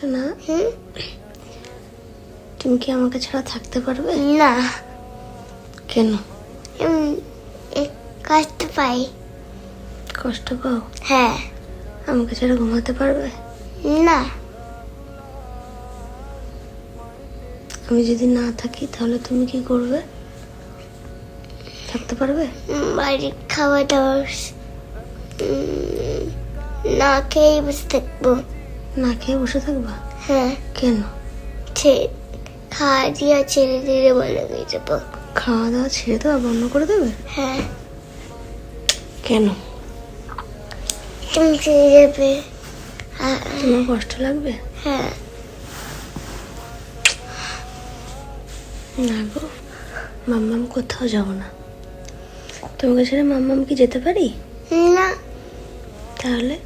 শোনা। হুম? তুমি কি আমাকে ছাড়া থাকতে পারবে? না। কেন? কষ্ট পাই। কষ্ট পাও? হ্যাঁ। আমাকে ছাড়া ঘুমাতে পারবে? না। আমি যদি না থাকি তাহলে তুমি কি করবে? থাকতে পারবে? বাড়ির খাওয়া দাওয়া না খেয়ে বসে থাকব। না খেয়ে বসে থাকবা? হ্যাঁ। কেন? খাওয়া দিয়া ছেড়ে দিয়ে বলে দিয়ে যাব। খাওয়া দাওয়া ছেড়ে দেওয়া বন্ধ করে দেবে? হ্যাঁ। কেন? তুমি ছেড়ে যাবে। তোমার কষ্ট লাগবে? হ্যাঁ। না গো মাম্মাম কোথাও যাব না। তোমাকে ছেড়ে মাম্মাম কি যেতে পারি? না। তাহলে?